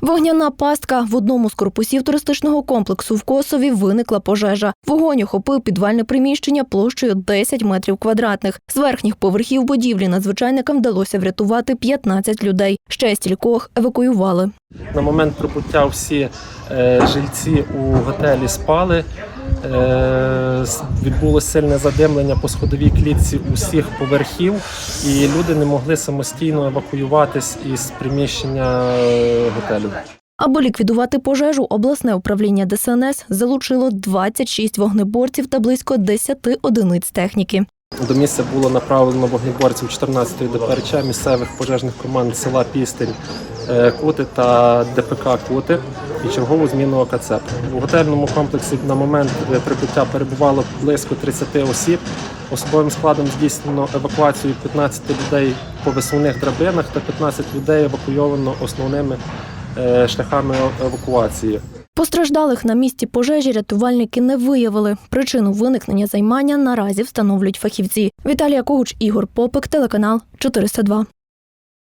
Вогняна пастка в одному з корпусів туристичного комплексу в Косові виникла пожежа. Вогонь охопив підвальне приміщення площею 10 метрів квадратних. З верхніх поверхів будівлі надзвичайникам вдалося врятувати 15 людей. Ще стількох евакуювали. На момент прибуття всі е, жильці у готелі спали. Е, відбулося сильне задимлення по сходовій клітці усіх поверхів, і люди не могли самостійно евакуюватись із приміщення е, готелю. Аби ліквідувати пожежу, обласне управління ДСНС залучило 26 вогнеборців та близько 10 одиниць техніки. До місця було направлено вогнеборців 14-ї ДПРЧ місцевих пожежних команд села Пістень, е, Кути та ДПК Кути і чергову зміну ОКЦ. У готельному комплексі на момент е, прибуття перебувало близько 30 осіб. Особовим складом здійснено евакуацію 15 людей по висувних драбинах та 15 людей евакуйовано основними е, шляхами евакуації. Постраждалих на місці пожежі рятувальники не виявили. Причину виникнення займання наразі встановлюють фахівці. Віталія Когуч, Ігор Попик, телеканал 402.